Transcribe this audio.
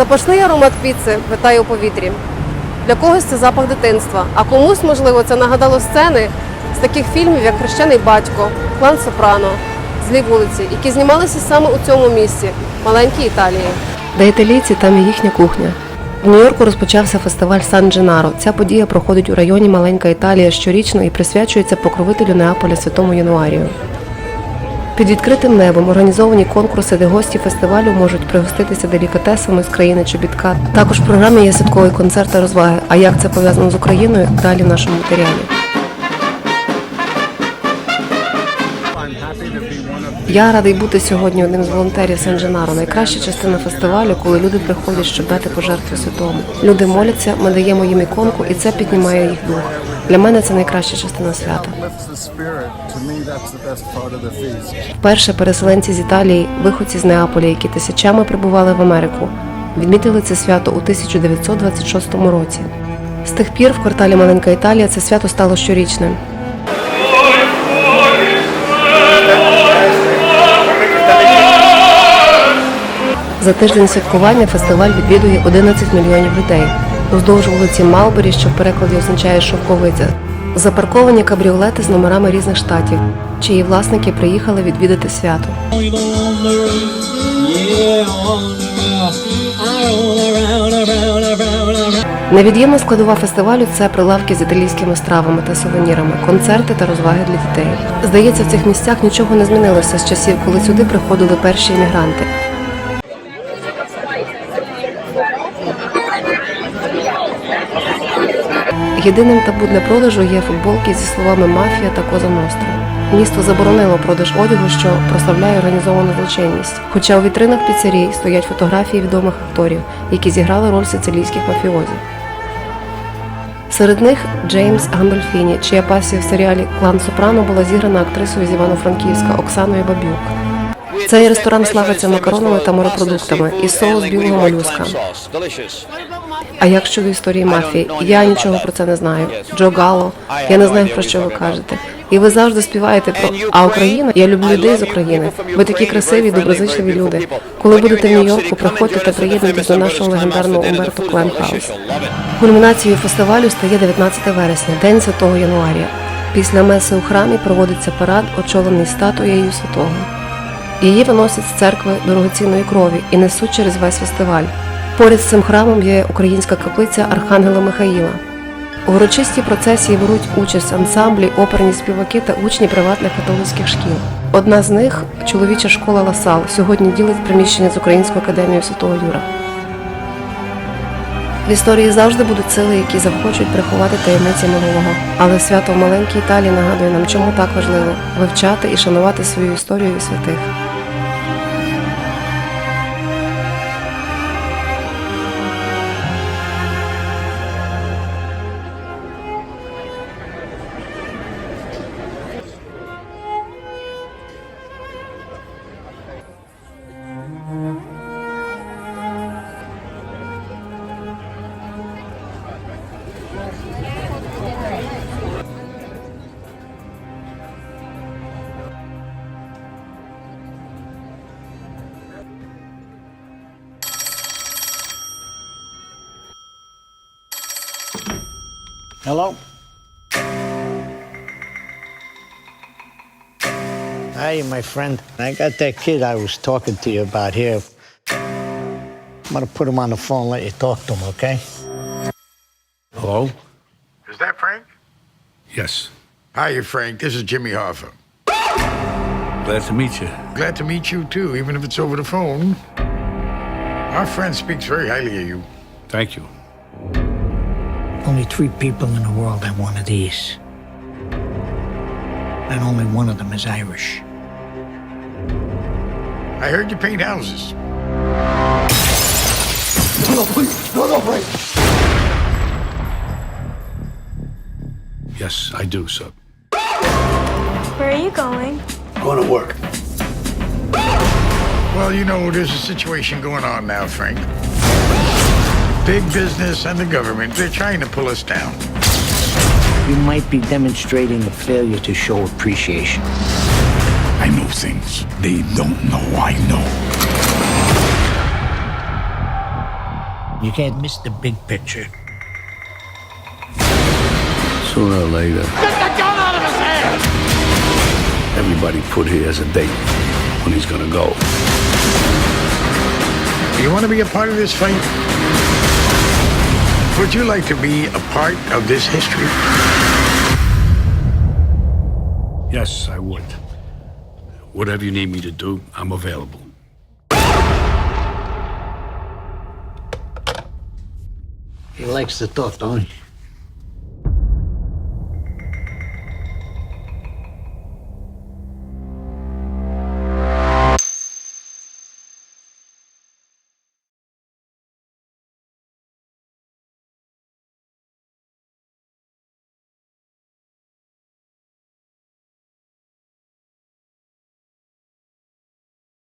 Запашний аромат піци витає у повітрі. Для когось це запах дитинства, а комусь, можливо, це нагадало сцени з таких фільмів, як Хрещений батько, Клан Сопрано, Злі вулиці, які знімалися саме у цьому місці маленькій Італії. Де італійці, там і їхня кухня. В Нью-Йорку розпочався фестиваль Сан Дженаро. Ця подія проходить у районі Маленька Італія щорічно і присвячується покровителю Неаполя Святому Януарію. Під відкритим небом організовані конкурси, де гості фестивалю можуть пригоститися делікатесами з країни чобітка. Також в програмі є святковий концерт та розваги. А як це пов'язано з Україною? Далі в нашому матеріалі. Я радий бути сьогодні одним з волонтерів Сан-Дженаро. Найкраща частина фестивалю, коли люди приходять, щоб дати пожертву святому. Люди моляться, ми даємо їм іконку, і це піднімає їх дух. Для мене це найкраща частина свята. Вперше переселенці з Італії, виходці з Неаполя, які тисячами прибували в Америку, відмітили це свято у 1926 році. З тих пір в кварталі Маленька Італія це свято стало щорічним. За тиждень святкування фестиваль відвідує 11 мільйонів людей. Уздовж вулиці Малбері, що в перекладі означає шовковиця, запарковані кабріолети з номерами різних штатів, чиї власники приїхали відвідати свято. Невід'ємна складова фестивалю це прилавки з італійськими стравами та сувенірами, концерти та розваги для дітей. Здається, в цих місцях нічого не змінилося з часів, коли сюди приходили перші іммігранти. Єдиним табу для продажу є футболки зі словами мафія та коза ностра. Місто заборонило продаж одягу, що прославляє організовану злочинність. Хоча у вітринах піцерій стоять фотографії відомих акторів, які зіграли роль сицилійських мафіозів. Серед них Джеймс Гамбельфіні, чия пасія в серіалі Клан Сопрано була зіграна актрисою з Івано-Франківська Оксаною Бабюк. Цей ресторан славиться макаронами та морепродуктами і соус білого молюска. А як щодо історії мафії, я нічого про це не знаю. Джо Гало, я не знаю про що ви кажете. І ви завжди співаєте про а Україна. Я люблю людей з України. Ви такі красиві, доброзичливі люди. Коли будете в Нью-Йорку, приходьте та приєднуйтесь до нашого легендарного Умберто Клем Хаус. Кульмінацією фестивалю стає 19 вересня, День Святого Януарія. Після меси у храмі проводиться парад, очолений статуєю святого. Її виносять з церкви дорогоцінної крові і несуть через весь фестиваль. Поряд з цим храмом є українська каплиця Архангела Михаїла. У урочистій процесії беруть участь ансамблі, оперні співаки та учні приватних католицьких шкіл. Одна з них чоловіча школа Ласал, сьогодні ділить приміщення з Українською академією Святого Юра. В історії завжди будуть сили, які захочуть приховати таємниці минулого. Але свято в маленькій Італії нагадує нам, чому так важливо вивчати і шанувати свою історію і святих. Hello? Hey, my friend. I got that kid I was talking to you about here. I'm gonna put him on the phone and let you talk to him, okay? Hello? Is that Frank? Yes. Hi, Frank. This is Jimmy Hoffa. Glad to meet you. Glad to meet you, too, even if it's over the phone. Our friend speaks very highly of you. Thank you. Only three people in the world have one of these. And only one of them is Irish. I heard you paint houses. No, please, no, no, Frank. Yes, I do, sir. Where are you going? Going to work. Well, you know, there's a situation going on now, Frank. Big business and the government, they're trying to pull us down. You might be demonstrating a failure to show appreciation. I know things they don't know I know. You can't miss the big picture. Sooner or later. Get the gun out of his hand! Everybody put here as a date when he's gonna go. You want to be a part of this fight? Would you like to be a part of this history? Yes, I would. Whatever you need me to do, I'm available. He likes to talk, don't he?